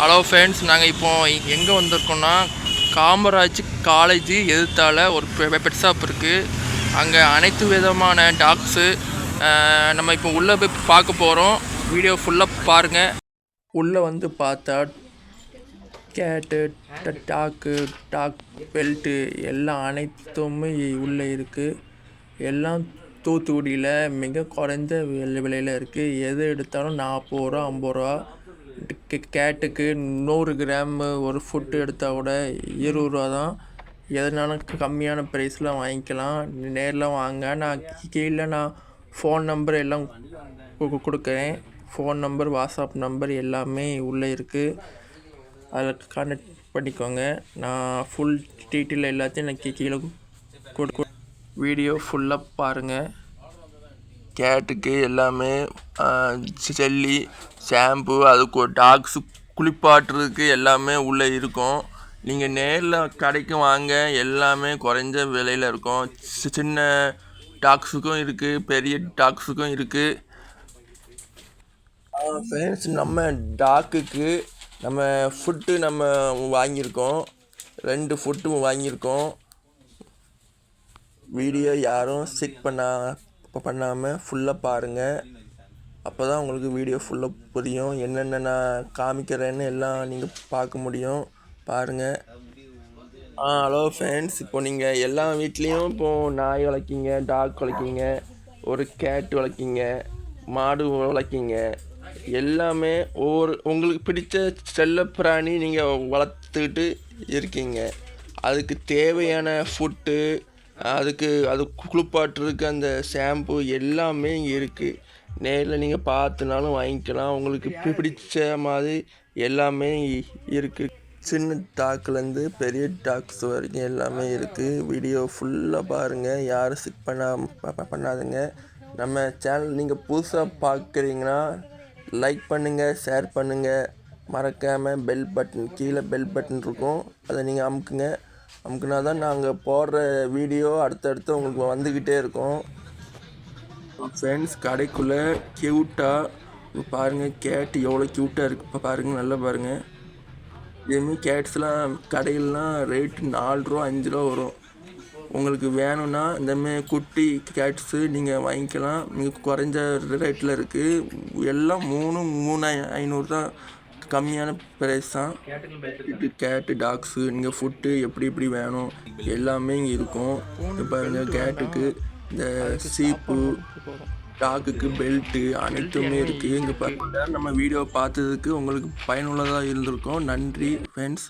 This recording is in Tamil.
ஹலோ ஃப்ரெண்ட்ஸ் நாங்கள் இப்போ எங்கே வந்திருக்கோம்னா காமராஜ் காலேஜ் எதிர்த்தால் ஒரு பெட் ஷாப் இருக்குது அங்கே அனைத்து விதமான டாக்ஸு நம்ம இப்போ உள்ளே போய் பார்க்க போகிறோம் வீடியோ ஃபுல்லாக பாருங்கள் உள்ளே வந்து பார்த்தா கேட்டு டாக்கு டாக் பெல்ட்டு எல்லாம் அனைத்துமே உள்ளே இருக்குது எல்லாம் தூத்துக்குடியில் மிக குறைந்த விலை விலையில் இருக்குது எது எடுத்தாலும் நாற்பது ரூபா ஐம்பது ரூபா. கேட்டுக்கு நூறு கிராம் ஒரு ஃபுட்டு எடுத்தால் கூட இருபது ரூபா தான். எதனாலும் கம்மியான ப்ரைஸில் வாங்கிக்கலாம். நேரில் வாங்க. நான் கீழே நான் ஃபோன் நம்பர் எல்லாம் கொடுக்குறேன். ஃபோன் நம்பர் வாட்ஸ்அப் நம்பர் எல்லாமே உள்ளே இருக்குது அதில் கான்டாக்ட் பண்ணிக்கோங்க. நான் ஃபுல் டீட்டெயில் எல்லாத்தையும் நான் கீழே கொடு வீடியோ ஃபுல்லாக பாருங்கள் கேட்டுக்கு எல்லாமே ஜெல்லி ஷாம்பு அதுக்கு டாக்ஸு குளிப்பாட்டுறதுக்கு எல்லாமே உள்ளே இருக்கும். நீங்கள் நேரில் கடைக்கு வாங்க எல்லாமே குறைஞ்ச விலையில் இருக்கும். சி- சின்ன டாக்ஸுக்கும் இருக்குது பெரிய டாக்ஸுக்கும் இருக்குது ஃப்ரெண்ட்ஸ் நம்ம டாக்குக்கு நம்ம ஃபுட்டு நம்ம வாங்கியிருக்கோம். ரெண்டு ஃபுட்டும் வாங்கியிருக்கோம். வீடியோ யாரும் செக் பண்ண பண்ணாமல் ஃபுல்லாக பாருங்கள் அப்போ தான் உங்களுக்கு வீடியோ ஃபுல்லாக புரியும். என்னென்ன நான் காமிக்கிறேன்னு எல்லாம் நீங்கள் பார்க்க முடியும். பாருங்கள் ஆ ஹலோ ஃப்ரெண்ட்ஸ் இப்போ நீங்கள் எல்லா வீட்லேயும் இப்போது நாய் வளர்க்கிங்க டாக் வளர்க்கிங்க ஒரு கேட் வளர்க்கிங்க மாடு வளர்க்கிங்க. எல்லாமே ஒவ்வொரு உங்களுக்கு பிடித்த செல்ல பிராணி நீங்கள் வளர்த்துக்கிட்டு இருக்கீங்க. அதுக்கு தேவையான ஃபுட்டு அதுக்கு அது குளிப்பாட்டுறதுக்கு அந்த ஷாம்பு எல்லாமே இங்கே இருக்குது நேரில் நீங்கள் பார்த்துனாலும் வாங்கிக்கலாம். உங்களுக்கு பிடிச்ச மாதிரி எல்லாமே இருக்குது சின்ன டாக்லேருந்து பெரிய டாக்ஸ் வரைக்கும் எல்லாமே இருக்குது வீடியோ ஃபுல்லாக பாருங்கள் யாரும் ஸ்கிப் பண்ணா ப- பண்ணாதுங்க. நம்ம சேனல் நீங்கள் புதுசாக பார்க்குறீங்கன்னா லைக் பண்ணுங்கள் ஷேர் பண்ணுங்கள் மறக்காமல் பெல் பட்டன் கீழே பெல் பட்டன் இருக்கும். அதை நீங்கள் அமுக்குங்க. அமுக்குனா தான் நாங்கள் போடுற வீடியோ அடுத்தடுத்து உங்களுக்கு வந்துக்கிட்டே இருக்கும். ஃப்ரெண்ட்ஸ் கடைக்குள்ளே க்யூட்டாக பாருங்கள் கேட் எவ்வளோ க்யூட்டாக இருக்குது இப்போ பாருங்கள் நல்லா பாருங்கள் இதேமாரி கேட்ஸ்லாம் கடையிலலாம் ரேட்டு நாலு ரூபா அஞ்சு ரூபா வரும். உங்களுக்கு வேணும்னா இந்தமாரி குட்டி கேட்ஸு நீங்கள் வாங்கிக்கலாம். மிக குறைஞ்ச ரேட்டில் இருக்குது எல்லாம் மூணு மூணு ஐநூறு தான் கம்மியான ப்ரைஸ் தான். இது கேட்டு டாக்ஸு நீங்கள் ஃபுட்டு எப்படி எப்படி வேணும் எல்லாமே இங்கே இருக்கும். இப்போ பாருங்கள் கேட்டுக்கு இந்த சீப்பு டாக்குக்கு பெல்ட்டு அனைத்துமே இருக்குது இங்கே பாருங்க நம்ம வீடியோ பார்த்ததுக்கு உங்களுக்கு பயனுள்ளதாக இருந்திருக்கும். நன்றி ஃப்ரெண்ட்ஸ்